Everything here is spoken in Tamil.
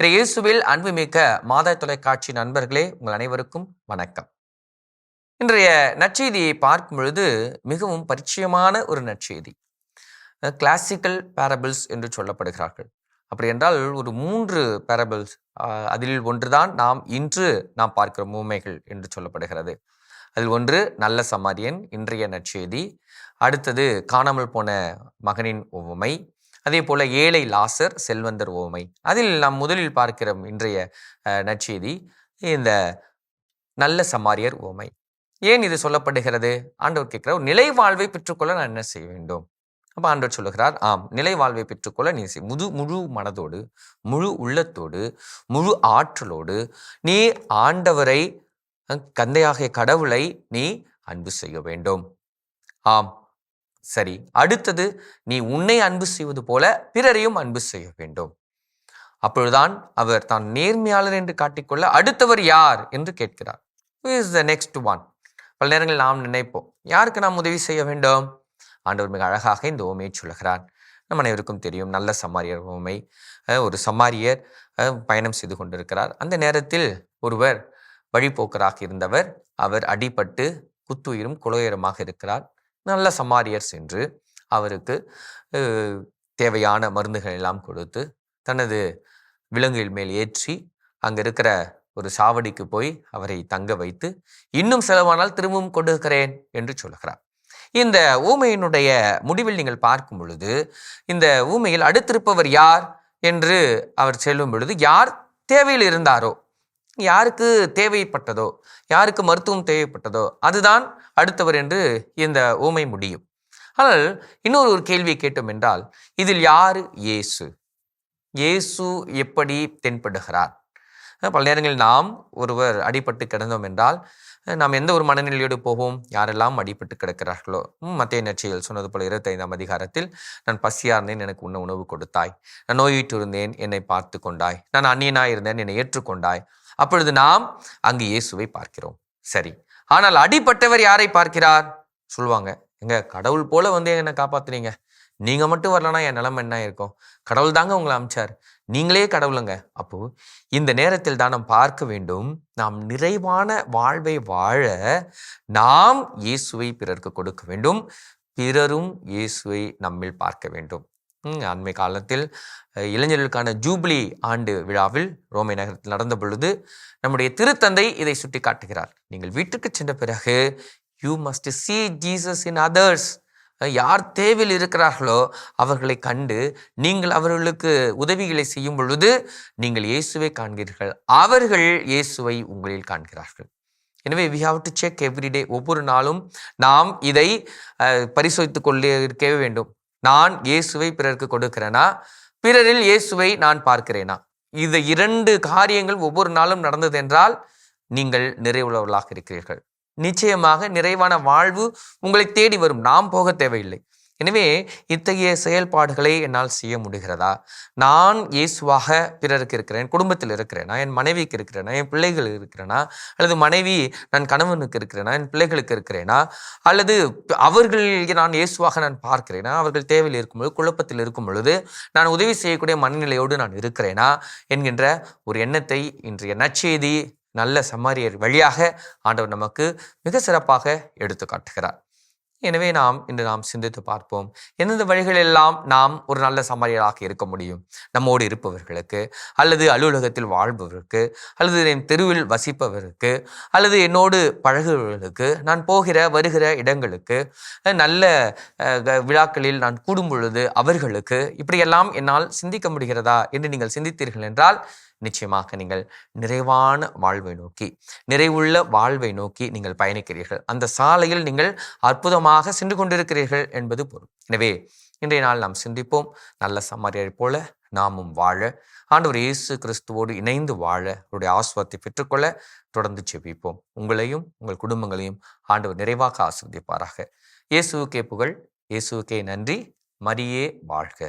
இயேசுவில் அன்புமிக்க மாதா தொலைக்காட்சி நண்பர்களே உங்கள் அனைவருக்கும் வணக்கம். இன்றைய நற்செய்தியை பார்க்கும் பொழுது மிகவும் பரிச்சயமான ஒரு நற்செய்தி. கிளாசிக்கல் பேரபிள்ஸ் என்று சொல்லப்படுகிறார்கள். அப்படி என்றால் ஒரு மூன்று பேரபிள்ஸ் அதில் ஒன்றுதான் நாம் இன்று நாம் பார்க்கிற மூமைகள் என்று சொல்லப்படுகிறது. அதில் ஒன்று நல்ல சமாரியன் இன்றைய நற்செய்தி. அடுத்தது காணாமல் போன மகனின் உவமை. அதே போல ஏழை லாசர் செல்வந்தர் ஓமை. அதில் நாம் முதலில் பார்க்கிற இன்றைய அஹ், நற்செய்தி இந்த நல்ல சமாரியர் ஓமை. ஏன் இது சொல்லப்படுகிறது? ஆண்டவர் கேட்கிற ஒரு நிலை வாழ்வை பெற்றுக்கொள்ள நான் என்ன செய்ய வேண்டும்? அப்போ ஆண்டவர் சொல்லுகிறார் ஆம் நிலை வாழ்வை பெற்றுக்கொள்ள நீ செய்- முழு முழு மனதோடு முழு உள்ளத்தோடு முழு ஆற்றலோடு நீ ஆண்டவரை கந்தையாகிய கடவுளை நீ அன்பு செய்ய வேண்டும். ஆம். சரி அடுத்தது நீ உன்னை அன்பு செய்வது போல பிறரையும் அன்பு செய்ய வேண்டும். அப்பொழுதுதான் அவர் தான் நேர்மையாளர் என்று காட்டிக்கொள்ள அடுத்தவர் யார் என்று கேட்கிறார். இஸ் த நெக்ஸ்ட் ஒன் பல நேரங்களில் நாம் நினைப்போம் யாருக்கு நாம் உதவி செய்ய வேண்டும்? ஆண்டவர் மிக அழகாக இந்த ஓமையை சொல்லுகிறார். நம் அனைவருக்கும் தெரியும் நல்ல சமாரியர் ஓமை ஒரு சமாரியர் பயணம் செய்து கொண்டிருக்கிறார். அந்த நேரத்தில் ஒருவர் வழிபோக்கராக இருந்தவர் அவர் அடிபட்டு குத்துயிரும் குலையுயரமாக இருக்கிறார். நல்ல சமாரியர் சென்று அவருக்கு தேவையான மருந்துகள் எல்லாம் கொடுத்து தனது விலங்குகள் மேல் ஏற்றி அங்கே இருக்கிற ஒரு சாவடிக்கு போய் அவரை தங்க வைத்து இன்னும் செலவானால் திரும்பவும் கொடுக்கிறேன் என்று சொல்கிறார் இந்த ஊமையினுடைய முடிவில் நீங்கள் பார்க்கும் பொழுது இந்த ஊமையில் அடுத்திருப்பவர் யார் என்று அவர் செல்லும் பொழுது யார் தேவையில் இருந்தாரோ யாருக்கு தேவைப்பட்டதோ யாருக்கு மருத்துவம் தேவைப்பட்டதோ அதுதான் அடுத்தவர் என்று இந்த ஊமை முடியும். ஆனால் இன்னொரு ஒரு கேள்வியை கேட்டோம் என்றால் இதில் யார் இயேசு? இயேசு எப்படி தென்படுகிறார்? பல நேரங்களில் நாம் ஒருவர் அடிபட்டு கிடந்தோம் என்றால் நாம் எந்த ஒரு மனநிலையோடு போவோம்? யாரெல்லாம் அடிபட்டு கிடக்கிறார்களோ? ம், மத்தேயு சொன்னது போல இருபத்தைந்தாம் அதிகாரத்தில் நான் பசியா இருந்தேன் எனக்கு உண்ண உணவு கொடுத்தாய். நான் நோயிட்டு இருந்தேன் என்னை பார்த்து கொண்டாய். நான் அந்நியனாக இருந்தேன் என்னை ஏற்றுக்கொண்டாய். அப்பொழுது நாம் அங்கு இயேசுவை பார்க்கிறோம். சரி. ஆனால் அடிப்பட்டவர் யாரை பார்க்கிறார்? சொல்லுவாங்க. எங்க கடவுள் போல வந்து என்னை காப்பாத்துறீங்க நீங்கள் மட்டும் வரலனா என் நிலைமை என்ன இருக்கும்? கடவுள் தாங்க உங்களை அமிச்சார். நீங்களே கடவுளுங்க. அப்போ இந்த நேரத்தில் தான் நாம் பார்க்க வேண்டும். நாம் நிறைவான வாழ்வை வாழ நாம் இயேசுவை பிறருக்கு கொடுக்க வேண்டும். பிறரும் இயேசுவை நம்மில் பார்க்க வேண்டும். அண்மை காலத்தில் இளைஞர்களுக்கான ஜூப்ளி ஆண்டு விழாவில் ரோமை நகரத்தில் நடந்த பொழுது நம்முடைய திருத்தந்தை இதை சுட்டி காட்டுகிறார் நீங்கள் வீட்டுக்கு சென்ற பிறகு you must see Jesus in others யார் தேவையில் இருக்கிறார்களோ அவர்களை கண்டு நீங்கள் அவர்களுக்கு உதவிகளை செய்யும் பொழுது நீங்கள் இயேசுவை காண்கிறீர்கள். அவர்கள் இயேசுவை உங்களில் காண்கிறார்கள். எனவே we have to check everyday ஒவ்வொரு நாளும் நாம் இதை பரிசோதித்து கொள்ளே இருக்கவே வேண்டும். நான் இயேசுவை பிறருக்கு கொடுக்கிறேனா? பிறரில் இயேசுவை நான் பார்க்கிறேனா? இந்த இரண்டு காரியங்கள் ஒவ்வொரு நாளும் நடந்தது என்றால் நீங்கள் நிறைவுள்ளவர்களாக இருக்கிறீர்கள். நிச்சயமாக நிறைவான வாழ்வு உங்களை தேடி வரும். நாம் போக தேவையில்லை. எனவே இத்தகைய செயல்பாடுகளை என்னால் செய்ய முடிகிறதா? நான் இயேசுவாக பிறருக்கு இருக்கிறேன் குடும்பத்தில் இருக்கிறேனா? என் மனைவிக்கு இருக்கிறேனா? என் பிள்ளைகள் இருக்கிறேனா? அல்லது மனைவி நான் கணவனுக்கு இருக்கிறேனா? என் பிள்ளைகளுக்கு இருக்கிறேனா? அல்லது அவர்கள் நான் இயேசுவாக நான் பார்க்கிறேனா? அவர்கள் தேவையில் இருக்கும் பொழுது குழப்பத்தில் இருக்கும் பொழுது நான் உதவி செய்யக்கூடிய மனநிலையோடு நான் இருக்கிறேனா? என்கின்ற ஒரு எண்ணத்தை இன்றைய நற்செய்தி நல்ல சமாரியர் வழியாக ஆண்டவர் நமக்கு மிக சிறப்பாக எடுத்து காட்டுகிறார். எனவே நாம் இன்று நாம் சிந்தித்து பார்ப்போம் எந்தெந்த வழிகளெல்லாம் நாம் ஒரு நல்ல சமாரியராக இருக்க முடியும்? நம்மோடு இருப்பவர்களுக்கு அல்லது அலுவலகத்தில் வாழ்பவருக்கு அல்லது என் தெருவில் வசிப்பவருக்கு அல்லது என்னோடு பழகுபவர்களுக்கு நான் போகிற வருகிற இடங்களுக்கு நல்ல க- விழாக்களில் நான் கூடும் பொழுது அவர்களுக்கு இப்படியெல்லாம் என்னால் சிந்திக்க முடிகிறதா என்று நீங்கள் சிந்தித்தீர்கள் என்றால் நிச்சயமாக நீங்கள் நிறைவான வாழ்வை நோக்கி நிறைவுள்ள வாழ்வை நோக்கி நீங்கள் பயணிக்கிறீர்கள். அந்த சாலையில் நீங்கள் அற்புதமாக சென்று கொண்டிருக்கிறீர்கள் என்பது பொருள். எனவே இன்றைய நாள் நாம் சிந்திப்போம். நல்ல சமாரியரை போல நாமும் வாழ ஆண்டவர் இயேசு கிறிஸ்துவோடு இணைந்து வாழ அவருடைய ஆசுவத்தை பெற்றுக்கொள்ள தொடர்ந்து செவிப்போம் உங்களையும் உங்கள் குடும்பங்களையும் ஆண்டவர் நிறைவாக ஆசிர்வதிப்பாராக. இயேசுவுக்கே புகழ் இயேசுவுக்கே நன்றி. மரியே வாழ்க.